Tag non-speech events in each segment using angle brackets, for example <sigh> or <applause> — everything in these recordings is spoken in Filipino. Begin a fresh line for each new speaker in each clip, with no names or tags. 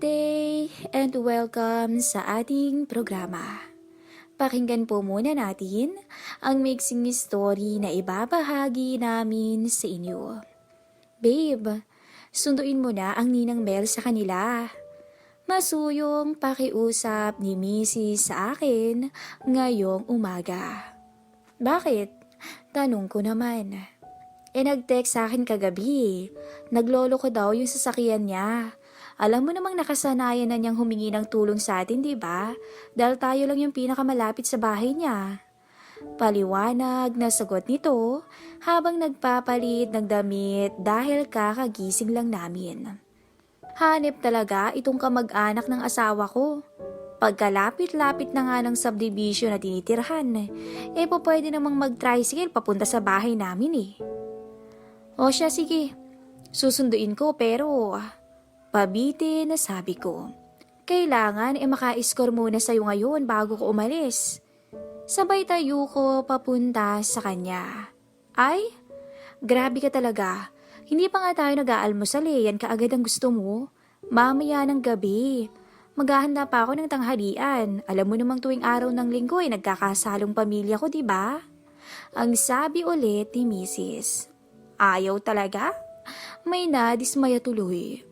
Day and welcome sa ating programa. Pakinggan po muna natin ang mixing story na ibabahagi namin sa inyo. Babe, sunduin mo na ang ninang Mel sa kanila. Masuyong pakiusap ni Mrs. sa akin ngayong umaga. Bakit? Tanong ko naman. Eh nag-text sa akin kagabi. Naglolo ko daw yung sasakyan niya. Alam mo namang nakasanayan na niyang humingi ng tulong sa atin, di ba? Dahil tayo lang yung pinakamalapit sa bahay niya. Paliwanag na sagot nito habang nagpapalit ng damit dahil kakagising lang namin. Hanip talaga itong kamag-anak ng asawa ko. Pagkalapit-lapit na nga ng subdivision na tinitirhan, eh po pwede namang mag-tricycle papunta sa bahay namin eh. O siya, sige. Susunduin ko pero pabiti na sabi ko. Kailangan e maka-score muna sa'yo ngayon bago ko umalis. Sabay tayo ko papunta sa kanya. Ay, grabe ka talaga. Hindi pa nga tayo nag-aalmusal eh. Yan kaagad ang gusto mo. Mamaya ng gabi. Maghahanda pa ako ng tanghalian. Alam mo namang tuwing araw ng linggo ay nagkakasalong pamilya ko, di ba? Ang sabi ulit ni Mrs. Ayaw talaga? May nadismaya tuloy.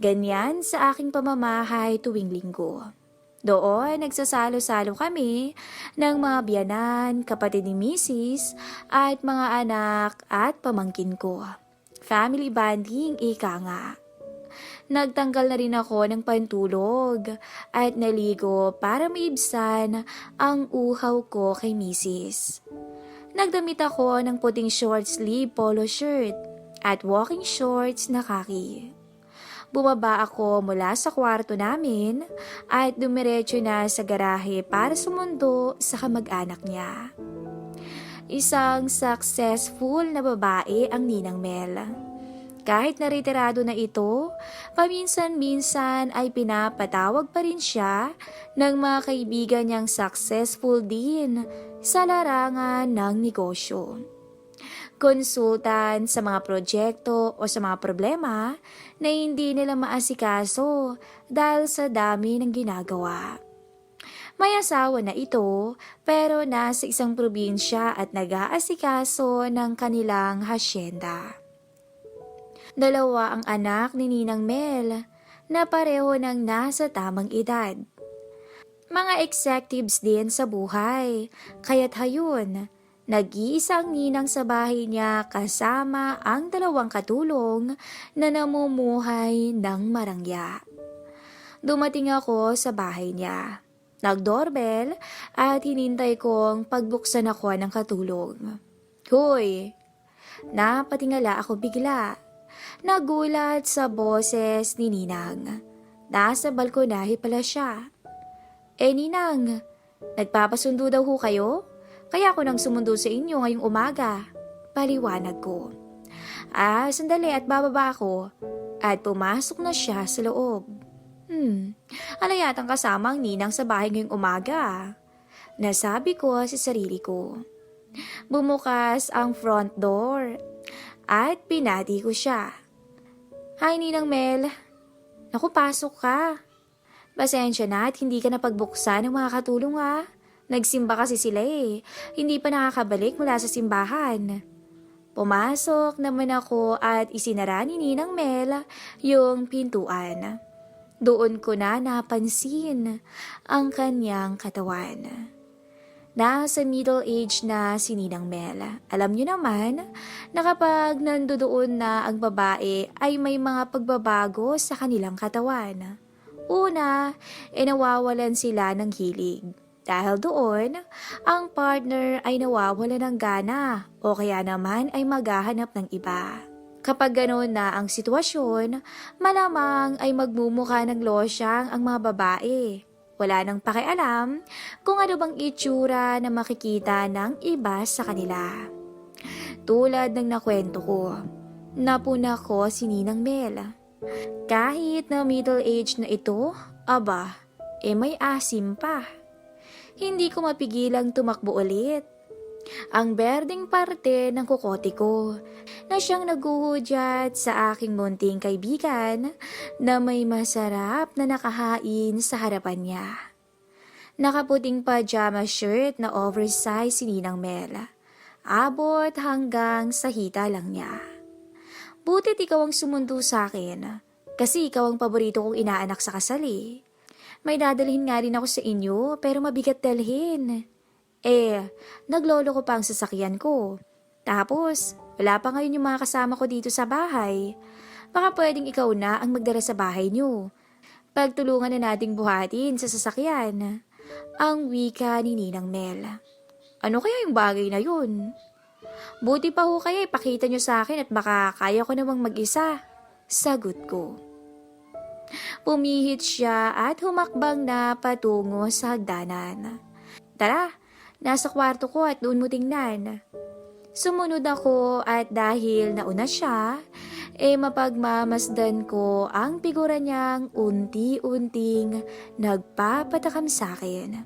Ganyan sa aking pamamahay tuwing linggo. Doon, nagsasalo-salo kami ng mga biyanan, kapatid ni Mrs. at mga anak at pamangkin ko. Family bonding, ika nga. Nagtanggal na rin ako ng pantulog at naligo para maibsan ang uhaw ko kay Mrs. Nagdamit ako ng puting short sleeve polo shirt at walking shorts na kaki. Bumaba ako mula sa kwarto namin at dumiretso na sa garahe para sumundo sa kamag-anak niya. Isang successful na babae ang Ninang Mel. Kahit naritirado na ito, paminsan-minsan ay pinapatawag pa rin siya ng mga kaibigan niyang successful din sa larangan ng negosyo. Konsultan sa mga proyekto o sa mga problema na hindi nila maasikaso dahil sa dami ng ginagawa. May asawa na ito pero nasa isang probinsya at nag-aasikaso ng kanilang hasyenda. Dalawa ang anak ni Ninang Mel na pareho ng nasa tamang edad. Mga executives din sa buhay, kaya't hayun, nag-iisang ninang sa bahay niya kasama ang dalawang katulong na namumuhay ng marangya. Dumating ako sa bahay niya. Nag-doorbell at hinintay kong pagbuksan ako ng katulong. Hoy! Napatingala ako bigla. Nagulat sa boses ni Ninang. Nasa balkonahe pala siya. Eh Ninang, nagpapasundo daw ho kayo? Kaya ako nang sumundo sa inyo ngayong umaga. Paliwanag ko. Ah, sandali at bababa ako. At pumasok na siya sa loob. Hmm, ala yatang kasama ang ninang sa bahay ngayong umaga. Nasabi ko sa sarili ko. Bumukas ang front door at pinati ko siya. Hi, Ninang Mel. Naku, pasok ka. Pasensya na at hindi ka napagbuksan ng mga katulong ha. Nagsimba kasi sila eh. Hindi pa nakakabalik mula sa simbahan. Pumasok naman ako at isinara ni Ninang Mel yung pintuan. Doon ko na napansin ang kanyang katawan. Nasa middle age na si Ninang Mel. Alam niyo naman na kapag nandoon na ang babae ay may mga pagbabago sa kanilang katawan. Una, e nawawalan sila ng hilig. Dahil doon, ang partner ay nawawala ng gana o kaya naman ay maghahanap ng iba. Kapag ganoon na ang sitwasyon, malamang ay magmumukha ng losyang ang mga babae. Wala nang pakialam kung ano bang itsura na makikita ng iba sa kanila. Tulad ng nakwento ko, napuna ko si Ninang Mel. Kahit na middle age na ito, aba, eh may asim pa. Hindi ko mapigilang tumakbo ulit. ang berdeng parte ng kukote ko na siyang naguhudyat sa aking munting kaibigan na may masarap na nakahain sa harapan niya. Nakaputing pajama shirt na oversize si Ninang Mel. Abot hanggang sa hita lang niya. Butit ikaw ang sumundo sa akin kasi ikaw ang paborito kong inaanak sa kasali. May dadalhin nga rin ako sa inyo pero mabigat dalhin. Eh, naglolo ko pa ang sasakyan ko. Tapos, wala pa ngayon yung mga kasama ko dito sa bahay. Baka pwedeng ikaw na ang magdala sa bahay niyo. Pagtulungan na nating buhatin sa sasakyan. Ang wika ni Ninang Mel. Ano kaya yung bagay na yun? Buti pa ho kaya ipakita nyo sa akin at baka kaya ko namang mag-isa. Sagot ko. Pumihit siya at humakbang na patungo sa hagdanan. Tara, nasa kwarto ko at doon mo tingnan. Sumunod ako at dahil nauna siya, eh mapagmamasdan ko ang figura niyang unti-unting nagpapatakam sa akin.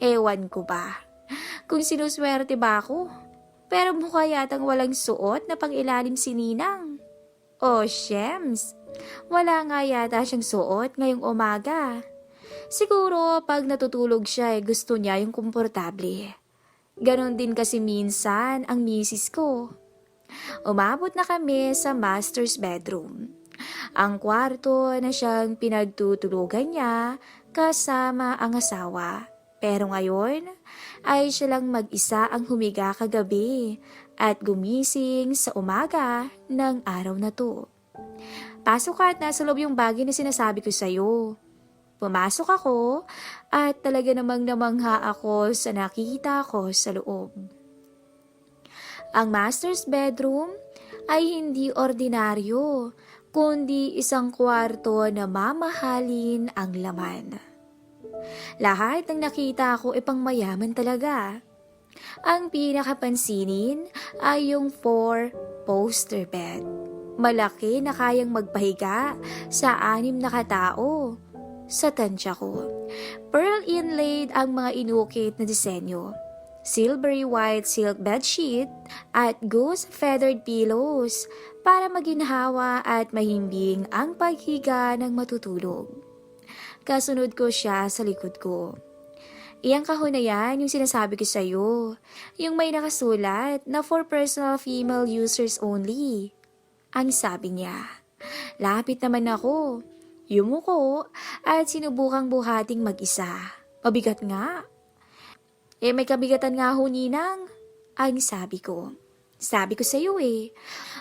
Ewan ko ba? Kung sinuswerte ba ako? Pero mukha yatang walang suot na pangilalim si Ninang. Oh, Shems! Wala nga yata siyang suot ngayong umaga. Siguro pag natutulog siya eh gusto niya yung komportable. Ganon din kasi minsan ang misis ko. Umabot na kami sa master's bedroom. Ang kwarto na siyang pinagtutulugan niya kasama ang asawa. Pero ngayon ay siya lang mag-isa ang humiga kagabi at gumising sa umaga ng araw na to. Pasok ka at nasa loob yung bagay na sinasabi ko sa'yo. Pumasok ako at talaga namang namangha ako sa nakita ko sa loob. Ang master's bedroom ay hindi ordinaryo, kundi isang kwarto na mamahalin ang laman. Lahat ng nakita ko ay pangmayaman talaga. Ang pinakapansinin ay yung four poster bed. Malaki na kayang magpahiga sa anim na katao. Sa tansya ko, pearl inlaid ang mga inukit na disenyo. Silvery white silk bedsheet at goose feathered pillows para maginhawa at mahimbing ang paghiga ng matutulog. Kasunod ko siya sa likod ko. Iyang kahon na yan yung sinasabi ko sa'yo. Yung may nakasulat na for personal female users only. Ang sabi niya. Lapit naman ako. Yumuko at sinubukang buhating mag-isa. Mabigat nga. Eh may kabigatan nga ho ninang. Ang sabi ko. Sabi ko sa'yo eh.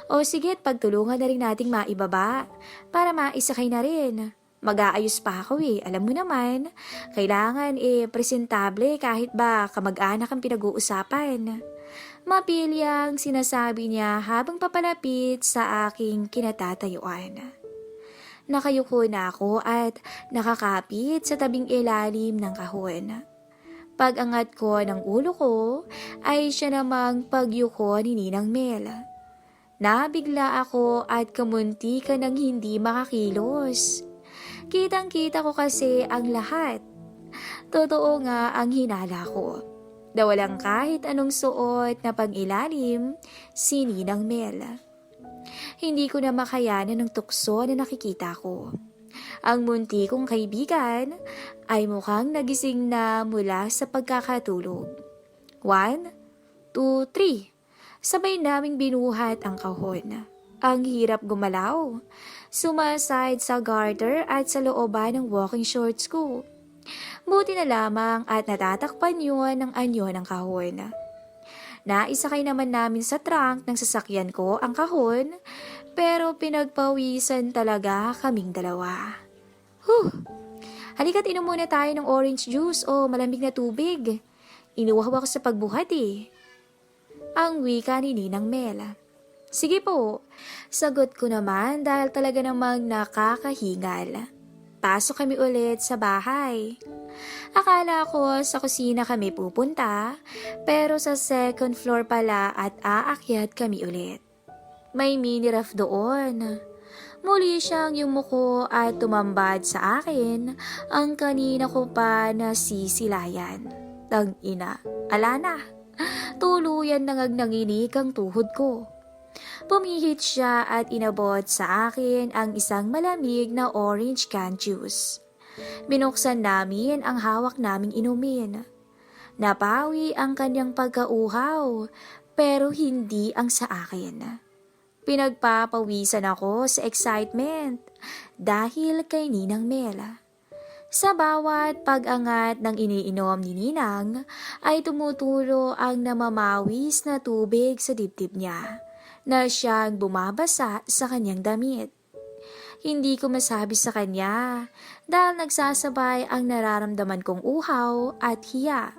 O sige, pagtulungan na rin nating maibaba para maisakay na rin. Mag-aayos pa ako eh. Alam mo naman, kailangan eh presentable kahit ba kamag-anak ang pinag-uusapan. Mapilyang sinasabi niya habang papalapit sa aking kinatatayuan. Nakayuko na ako at nakakapit sa tabing ilalim ng kahon. Pag-angat ko ng ulo ko ay siya namang pagyuko ni Ninang Mel. Nabigla ako at kamunti ka ng hindi makakilos. Kitang-kita ko kasi ang lahat. Totoo nga ang hinala ko. Na walang kahit anong suot na pang-ilalim, si Ninang Mel. Hindi ko na makayanan ng tukso na nakikita ko. Ang munti kong kaibigan ay mukhang nagising na mula sa pagkakatulog. One, two, three. Sabay naming binuhat ang kahon. Ang hirap gumalaw. Sumaside sa garter at sa looban ng walking shorts ko. Buti na lamang at natatakpan yun ng anyo ng kahon. Naisakay naman namin sa trunk ng sasakyan ko ang kahon, pero pinagpawisan talaga kaming dalawa. Huh! Halika't inom muna tayo ng orange juice o malamig na tubig. Inuwaw ako sa pagbuhat eh. Ang wika ni Ninang Mela. Sige po, sagot ko naman dahil talaga namang nakakahingal. Pasok kami ulit sa bahay. Akala ko sa kusina kami pupunta, pero sa second floor pala at aakyat kami ulit. May mini ref doon. Muli siyang yumuko at tumambad sa akin ang kanina ko pa na sisilayan. Tang ina, ala na. tuluyan nangag nanginig ang tuhod ko. Pumihit siya at inabot sa akin ang isang malamig na orange can juice. Binuksan namin ang hawak naming inumin. Napawi ang kanyang pagkauhaw, pero hindi ang sa akin. Pinagpapawisan ako sa excitement dahil kay Ninang Mel. Sa bawat pag-angat ng iniinom ni Ninang ay tumutulo ang namamawis na tubig sa dibdib niya na siyang bumabasa sa kanyang damit. Hindi ko masabi sa kanya dahil nagsasabay ang nararamdaman kong uhaw at hiya.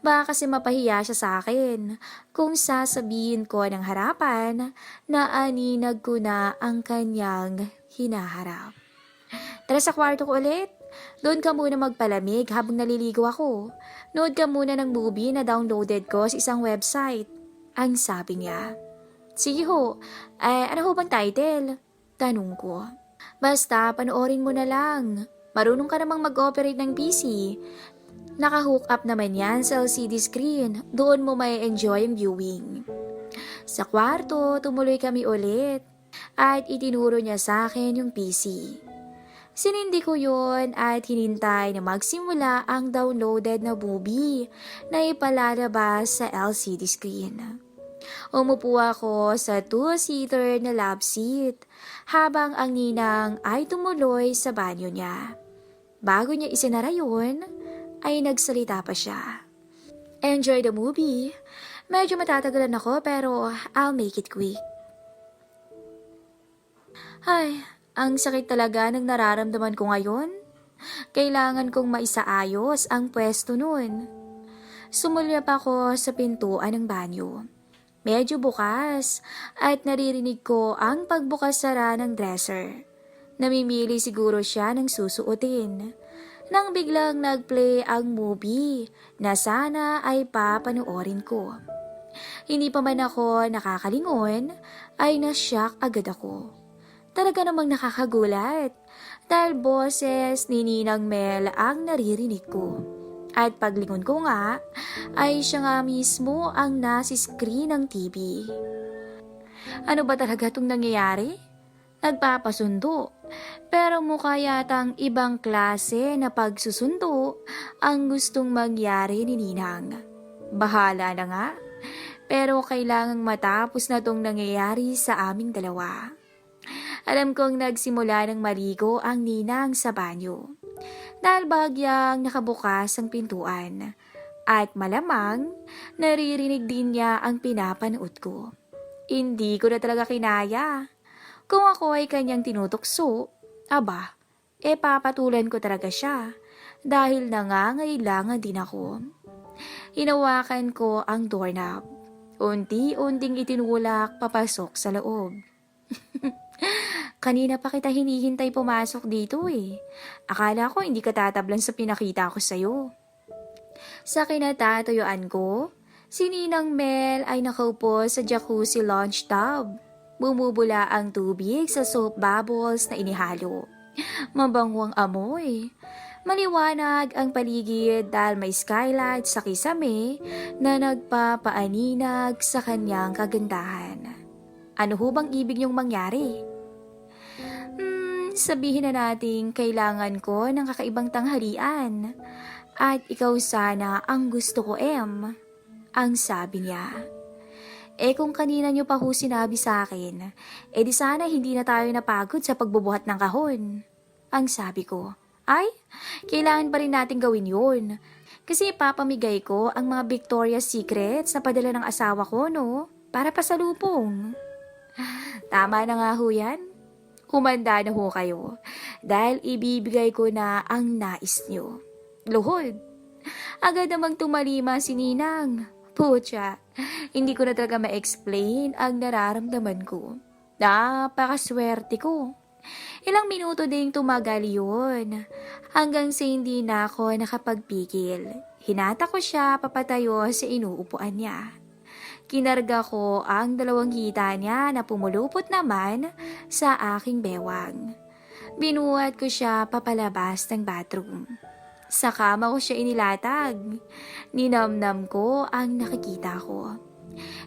Baka kasi mapahiya siya sa akin kung sasabihin ko ng harapan na aninag ko na ang kanyang hinaharap. Tara sa kwarto ko ulit. Doon ka muna magpalamig habang naliligo ako. Nood ka muna ng movie na downloaded ko sa isang website. Ang sabi niya. Sige ho, eh, ano ho bang title? Tanong ko. Basta, panoorin mo na lang. Marunong ka namang mag-operate ng PC. Naka-hook up naman yan sa LCD screen. Doon mo may enjoy ang viewing. Sa kwarto, tumuloy kami ulit. At itinuro niya sa akin yung PC. Sinindi ko yun at hinintay na magsimula ang downloaded na movie na ipalalabas sa LCD screen. Umupo ako sa two-seater na love seat habang ang ninang ay tumuloy sa banyo niya. Bago niya isinara yun, ay nagsalita pa siya. Enjoy the movie. Medyo matatagalan ako pero I'll make it quick. Ay, ang sakit talaga ng nararamdaman ko ngayon. Kailangan kong maisaayos ang pwesto nun. Sumulyap ako sa pintuan ng banyo. Medyo bukas at naririnig ko ang pagbukas-sara ng dresser. Namimili siguro siya ng susuotin. Nang biglang nag-play ang movie na sana ay papanoorin ko. Hindi pa man ako nakakalingon ay nasyak agad ako. Talaga namang nakakagulat dahil boses ni Ninang Mel ang naririnig ko. At paglingon ko nga, ay siya nga mismo ang nasa screen ng TV. Ano ba talaga itong nangyayari? Nagpapasundo. Pero mukha yatang ibang klase na pagsusundo ang gustong mangyari ni Ninang. Bahala na nga. Pero kailangang matapos na tong nangyayari sa aming dalawa. Alam kong nagsimula ng maligo ang ninang sa banyo. Dahil bagyang nakabukas ang pintuan. At malamang, naririnig din niya ang pinapanood ko. Hindi ko na talaga kinaya. Kung ako ay kanyang tinutokso, aba, e papatulan ko talaga siya dahil nangangailangan din ako. Hinawakan ko ang doorknob. Unti-unting itinulak papasok sa loob. <laughs> Kanina pa kita hinihintay pumasok dito eh. Akala ko hindi ka tatablan sa pinakita ko sa'yo. Sa kinatatayuan ko, si Ninang Mel ay nakaupo sa jacuzzi launch tub. Bumubula ang tubig sa soap bubbles na inihalo. Mabangwang amoy. Maliwanag ang paligid dahil may skylight sa kisame na nagpapaaninag sa kanyang kagandahan. Ano ho bang ibig niyong mangyari? Sabihin na natin kailangan ko ng kakaibang tanghalian. At ikaw sana ang gusto ko, M. Ang sabi niya. Eh kung kanina niyo pa ho sinabi sa akin, eh di sana hindi na tayo napagod sa pagbubuhat ng kahon. Ang sabi ko, ay, kailangan pa rin natin gawin yun. Kasi ipapamigay ko ang mga Victoria's Secrets na padala ng asawa ko, no? Para pasalubong. <laughs> Tama na nga ho yan. Humanda na ho kayo. Dahil ibibigay ko na ang nais nyo. Luhod. Agad namang tumalima si Ninang. Pucha, hindi ko na talaga ma-explain ang nararamdaman ko. Napakaswerte ko. Ilang minuto ding tumagal yun. Hanggang sa hindi na ako nakapagpigil. Hinata ko siya papatayo sa inuupuan niya. Kinarga ko ang dalawang hita niya na pumulupot naman sa aking bewang. Binuhat ko siya papalabas ng bathroom. Sa kama ko siya inilatag. Ninamnam ko ang nakikita ko.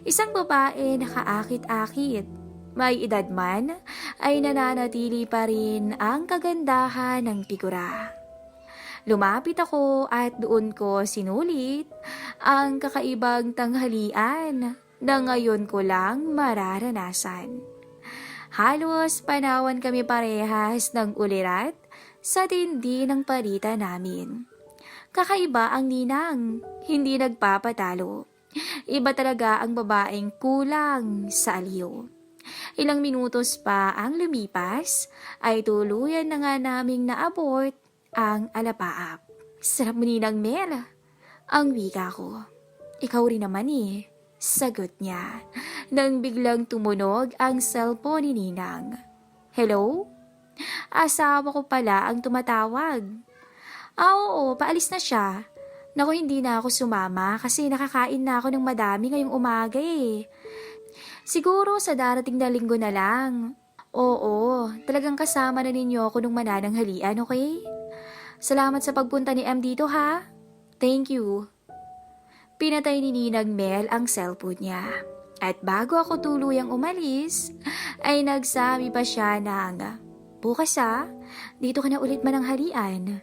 Isang babae nakaakit-akit. May edad man, ay nananatili pa rin ang kagandahan ng figura. Lumapit ako at doon ko sinulit ang kakaibang tanghalian na ngayon ko lang mararanasan. Halos panawan kami parehas ng ulirat sa tindi ng parita namin. Kakaiba ang ninang, hindi nagpapatalo. Iba talaga ang babaeng kulang sa aliw. Ilang minutos pa ang lumipas, ay tuluyan na nga naming na-abort ang alapaap. Sarap mo ninang Mel. Ang wika ko. Ikaw rin naman eh. Sagot niya. Nang biglang tumunog ang cellphone ni Ninang. Hello? Asawa ko pala ang tumatawag. Ah, oo, paalis na siya. Naku, hindi na ako sumama kasi nakakain na ako ng madami ngayong umaga eh. Siguro sa darating na linggo na lang. Oo, talagang kasama na ninyo ako nung manananghalian, okay? Salamat sa pagpunta ni M dito ha. Thank you. Pinatay ni Ninang Mel ang cellphone niya. At bago ako tuluyang umalis, ay nagsabi pa siya ng, Bukas ha, dito ka na ulit mananghalian.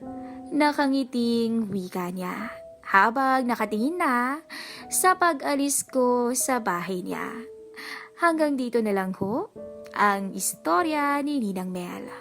Nakangiting wika niya habang nakatingin na sa pag-alis ko sa bahay niya. Hanggang dito na lang ho ang istorya ni Ninang Mel.